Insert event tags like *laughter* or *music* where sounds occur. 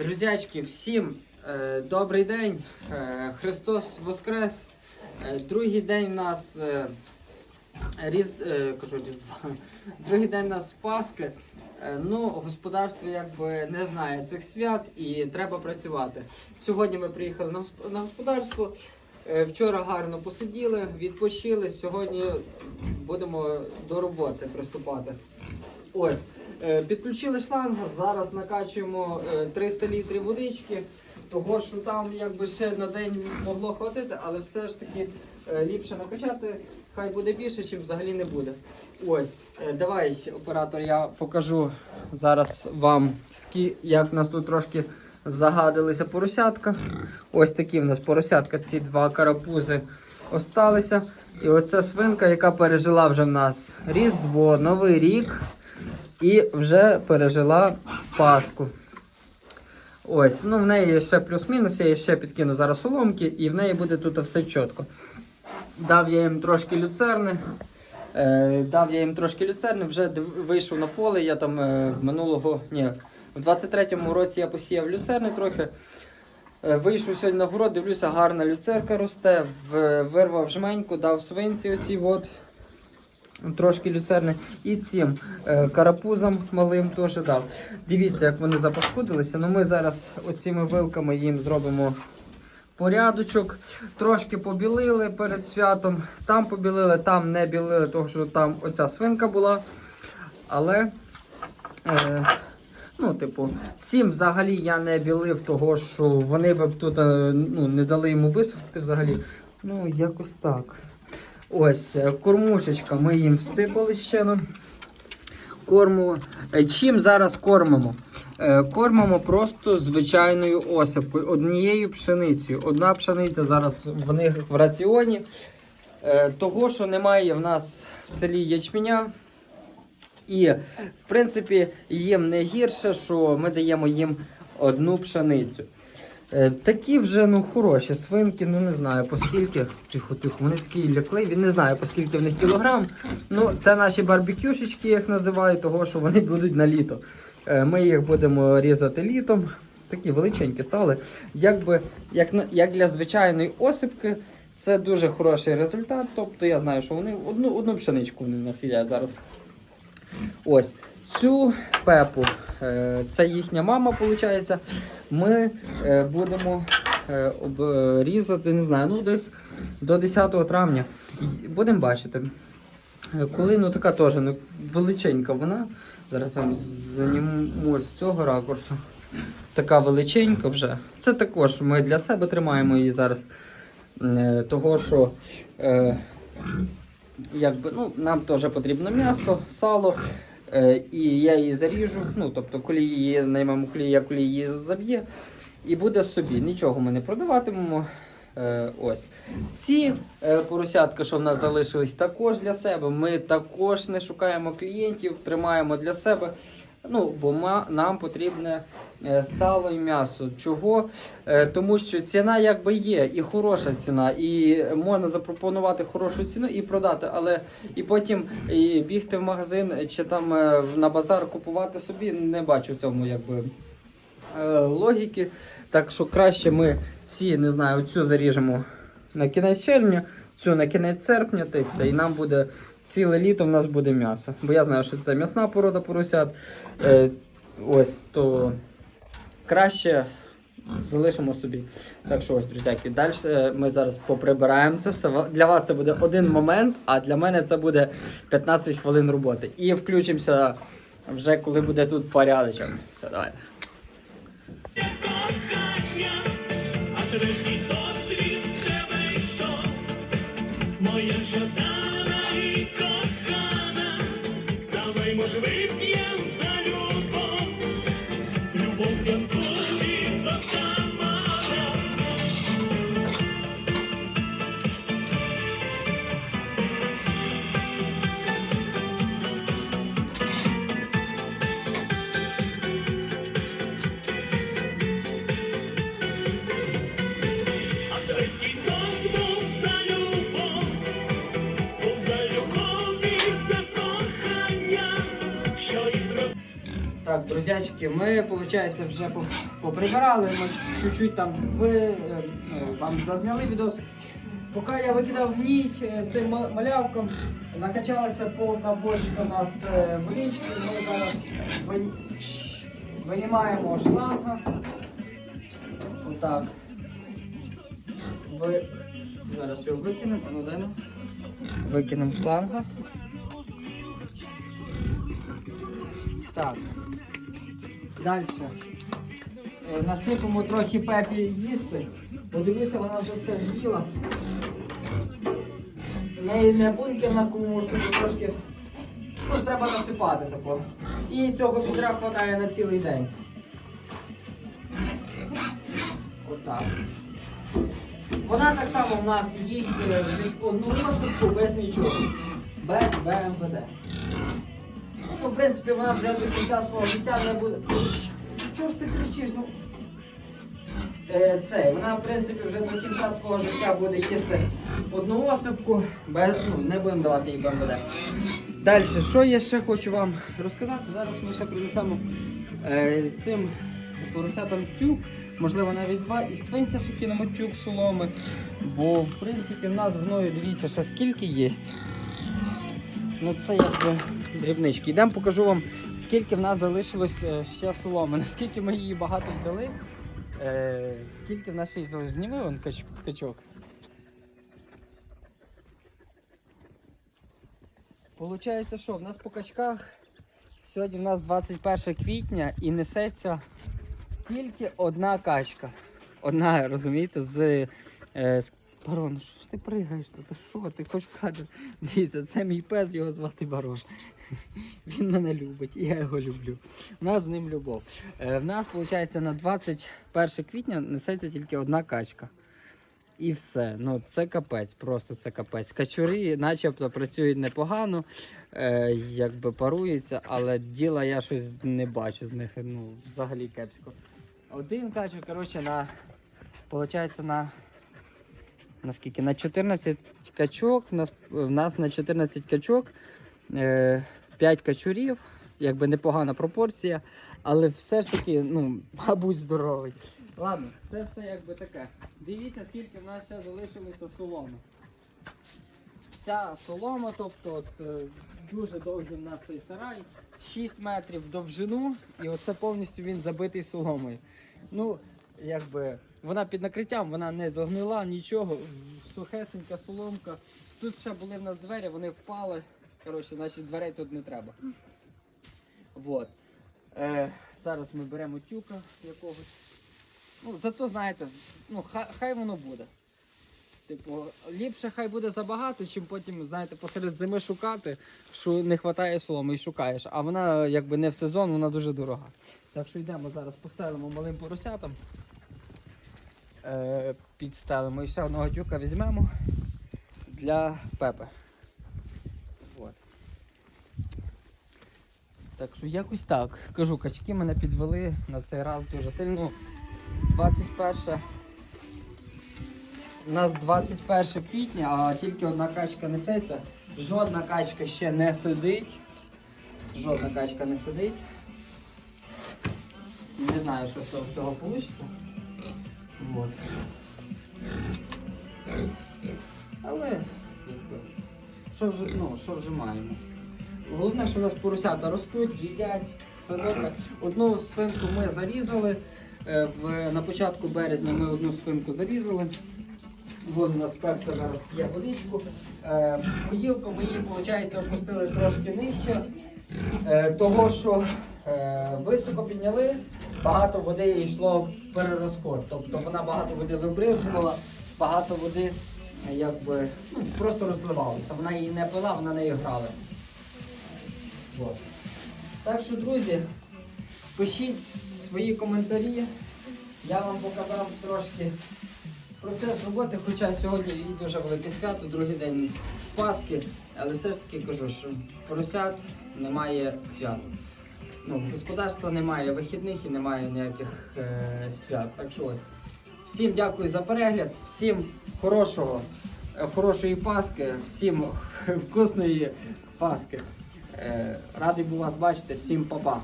Друзячки, всім е, добрий день. Е, Христос Воскрес. Е, другий день нас е, різ, е, кажу, Різдва. *laughs* Другий день нас Пасхи. Е, ну, господарство якби не знає цих свят і треба працювати. Сьогодні ми приїхали на, на господарство. Е, Вчора гарно посиділи, відпочили. Сьогодні будемо до роботи приступати. Ось. Е, Підключили шланг, зараз накачуємо е, 300 літрів водички, того що там якби ще на день могло хватити, але все ж таки е, ліпше накачати, хай буде більше, чим взагалі не буде. Ось, е, давай, оператор, я покажу зараз вам, як в нас тут трошки загадилися поросятка. Ось такі в нас поросятка, ці два карапузи осталися. І оця свинка, яка пережила вже в нас Різдво, Новий рік і вже пережила Пасху. Ось, ну в неї ще плюс-мінус, я їй ще підкину зараз соломки, і в неї буде тут все чітко. Дав я їм трошки люцерни. Е, дав я їм трошки люцерни, вже вийшов на поле. Я там е, минулого, ні, в 23-му році я посіяв люцерни трохи. Е, Вийшов сьогодні на город, дивлюся, гарна люцерка росте, в- вирвав жменьку, дав свинці оцій от. Трошки люцерни. І цим е, карапузам малим теж дав. Дивіться, як вони запаскудилися. Ну ми зараз оціми вилками їм зробимо порядочок. Трошки побілили перед святом. Там побілили, там не білили, тому що там оця свинка була. Але. Е, Ну, типу, цим взагалі я не білив, того що вони б тут е, ну, не дали йому висохнути взагалі. Ну, якось так. Ось, е, кормушечка, ми їм всипали ще. Корму. Е, Чим зараз кормимо? Е, Кормимо просто звичайною осипкою, однією пшеницею. Одна пшениця зараз в них в раціоні. Того, що немає в нас в селі ячменя. І, в принципі, їм не гірше, що ми даємо їм одну пшеницю. Е, Такі вже ну, хороші свинки, ну не знаю по скільки. Тихо, тихо, вони такі лякливі, не знаю по скільки в них кілограм. Ну, це наші барбекюшечки, я їх називаю, того що вони будуть на літо. Е, Ми їх будемо різати літом. Такі величенькі стали. Якби, як, як для звичайної осипки, це дуже хороший результат. Тобто я знаю, що вони одну, одну пшеничку вони нас зараз. Ось цю пепу, е, це їхня мама, виходить. Ми е, будемо е, обрізати, не знаю, ну десь до 10 травня. Будемо бачити. Коли ну така теж ну, величенька вона. Зараз я вам заніму з цього ракурсу. Така величенька вже. Це також ми для себе тримаємо її зараз. Того, що якби, ну, нам теж потрібно м'ясо, сало. Е, і я її заріжу. Ну, тобто, коли її наймемо клія, коли її заб'є, і буде собі. Нічого ми не продаватимемо. Е, ось. Ці поросятки, поросятка, що в нас залишились, також для себе. Ми також не шукаємо клієнтів, тримаємо для себе. Ну, бо нам потрібне е, сало і м'ясо. Чого? Е, тому що ціна якби є, і хороша ціна, і можна запропонувати хорошу ціну і продати, але і потім і бігти в магазин чи там е, на базар купувати собі не бачу цьому якби логіки. Так що краще ми ці, не знаю, цю заріжемо на кінець червня, цю на кінець серпня, та все. І нам буде ціле літо в нас буде м'ясо. Бо я знаю, що це м'ясна порода поросят. Е, ось то краще залишимо собі. Так що ось, друзяки, далі ми зараз поприбираємо це все. Для вас це буде один момент, а для мене це буде 15 хвилин роботи. І включимося вже коли буде тут порядочок. Все, давай. Моя жадана і кохана, давай може друзячки, ми, виходить, вже поприбирали, ми чуть-чуть там ви, е, е, вам зазняли відос. Поки я викидав ніч е, цим ма- малявком, накачалася повна бочка у нас е, водички, і ми зараз ви- винімаємо шланга. Отак. Ви... Зараз його викинемо, ну дай ну. Викинемо шланга. Так. Далі. Е, Насипемо трохи пепі їсти. Подивлюся, вона вже все з'їла. Неї не бункерна кумушка, то трошки. Ну, треба насипати тако. І цього відра вистачає на цілий день. Отак. Вона так само в нас їсть е, одну носочку без нічого. Без БМВД. В принципі, вона вже до кінця свого життя не буде. Чого ж ти кричиш? Ну, е, це, вона, в принципі, вже до кінця свого життя буде їсти одну осипку, без, ну, не будемо давати їй БМВД. Далі, що я ще хочу вам розказати? Зараз ми ще принесемо е, цим поросятам тюк, можливо навіть два, і свинця ще кинемо тюк соломи. Бо, в принципі, в нас гною, дивіться, ще скільки є. Ну це якби дрібнички. Йдемо покажу вам, скільки в нас залишилось е, ще соломи. *laughs* Наскільки ми її багато взяли. Е, скільки в нас ще залишилось. Зніми вон кач, качок. Получається, що в нас по качках сьогодні в нас 21 квітня і несеться тільки одна качка. Одна, розумієте, з, е, з барон. Що ж ти пригаєш тут? Що ти хочеш в кадр? Дивіться, це мій пес, його звати барон. Він мене любить, я його люблю. У нас з ним любов. Е, в нас, виходить, на 21 квітня несеться тільки одна качка. І все. Ну, це капець, просто це капець. Качури начебто працюють непогано, е, якби паруються, але діла я щось не бачу з них. Ну, взагалі кепсько. Один качок, коротше, на. Получається на. На скільки? На 14 качок. В нас, на 14 качок е, 5 качурів, якби непогана пропорція, але все ж таки, ну, мабуть, здоровий. Ладно, це все якби таке. Дивіться, скільки в нас ще залишилося соломи. Вся солома, тобто от, е, дуже довгий в нас цей сарай, 6 метрів довжину, і оце повністю він забитий соломою. Ну, якби вона під накриттям, вона не зогнила нічого, сухесенька соломка. Тут ще були в нас двері, вони впали. Коротше, значить дверей тут не треба. Вот. Е, зараз ми беремо тюка якогось. Ну, зато знаєте, ну, хай, хай воно буде. Типу, ліпше хай буде забагато, чим потім, знаєте, посеред зими шукати, що не вистачає соломи і шукаєш. А вона якби не в сезон, вона дуже дорога. Так що йдемо зараз, постелимо малим поросятам. Е, підстелимо і ще одного тюка візьмемо для Пепи. От. Так що якось так. Кажу, качки мене підвели на цей раз дуже сильно. 21 у нас 21 квітня, а тільки одна качка несеться. Жодна качка ще не сидить. Жодна качка не сидить. Не знаю, що з цього всього вийде. Вот. Але що вже, ну, що вже маємо? Головне, що у нас поросята ростуть, їдять, все добре. Одну свинку ми зарізали. Е, В, на початку березня ми одну свинку зарізали. Вон у нас пепка зараз п'є водичку. Е, Поїлку ми її, виходить, опустили трошки нижче. Е, того, що е, високо підняли, багато води йшло в перерозход. Тобто вона багато води вибризгувала, багато води е, якби, ну, просто розливалося. Вона її не пила, вона нею грала. Вот. Так що, друзі, пишіть свої коментарі. Я вам показав трошки процес роботи, хоча сьогодні і дуже велике свято, другий день Пасхи, але все ж таки кажу, що поросят немає свят. Ну, господарства немає вихідних і немає ніяких е, свят. Так що ось. Всім дякую за перегляд, всім хорошого, е, хорошої Паски, всім *laughs* вкусної Паски. Е, радий був вас бачити, всім па-па.